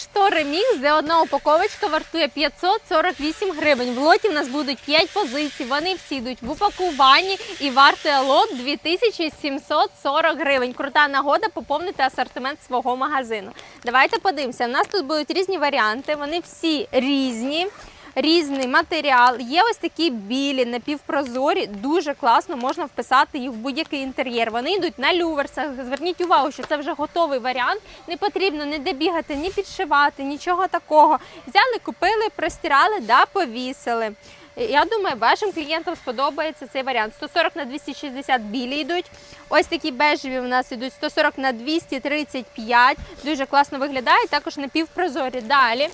Штори мікс, де одна упаковочка вартує 548 гривень. В лоті в нас будуть 5 позицій. Вони всі йдуть в упакуванні і вартує лот 2740 гривень. Крута нагода поповнити асортимент свого магазину. Давайте подивимося. У нас тут будуть різні варіанти. Вони всі різні. Різний матеріал, є ось такі білі, напівпрозорі, дуже класно можна вписати їх в будь-який інтер'єр. Вони йдуть на люверсах. Зверніть увагу, що це вже готовий варіант. Не потрібно ніде бігати, ні підшивати, нічого такого. Взяли, купили, простирали да повісили. Я думаю, вашим клієнтам сподобається цей варіант. 140 на 260 білі йдуть. Ось такі бежеві у нас йдуть 140 на 235. Дуже класно виглядає. Також напівпрозорі. Далі.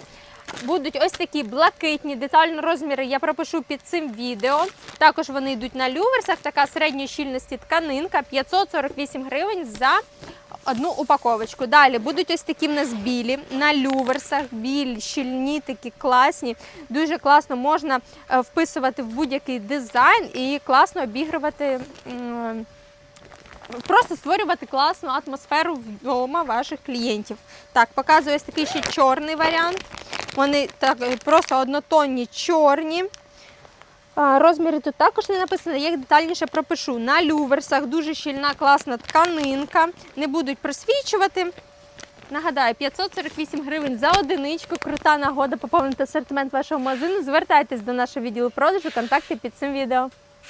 Будуть ось такі блакитні детальні розміри. Я пропишу під цим відео. Також вони йдуть на люверсах. Така середньої щільності тканинка 548 гривень за одну упаковочку. Далі будуть ось такі в нас білі на люверсах, білі, щільні, такі класні. Дуже класно можна е, вписувати в будь-який дизайн і класно обігрувати. Просто створювати класну атмосферу вдома ваших клієнтів. Так, показую ось такий ще чорний варіант. Вони так е, просто однотонні чорні. Розміри тут також не написано, я їх детальніше пропишу. На люверсах дуже щільна, класна тканинка. Не будуть просвічувати. Нагадаю, 548 гривень за одиничку. Крута нагода поповнити асортимент вашого магазину. Звертайтесь до нашого відділу продажу, контакти під цим відео.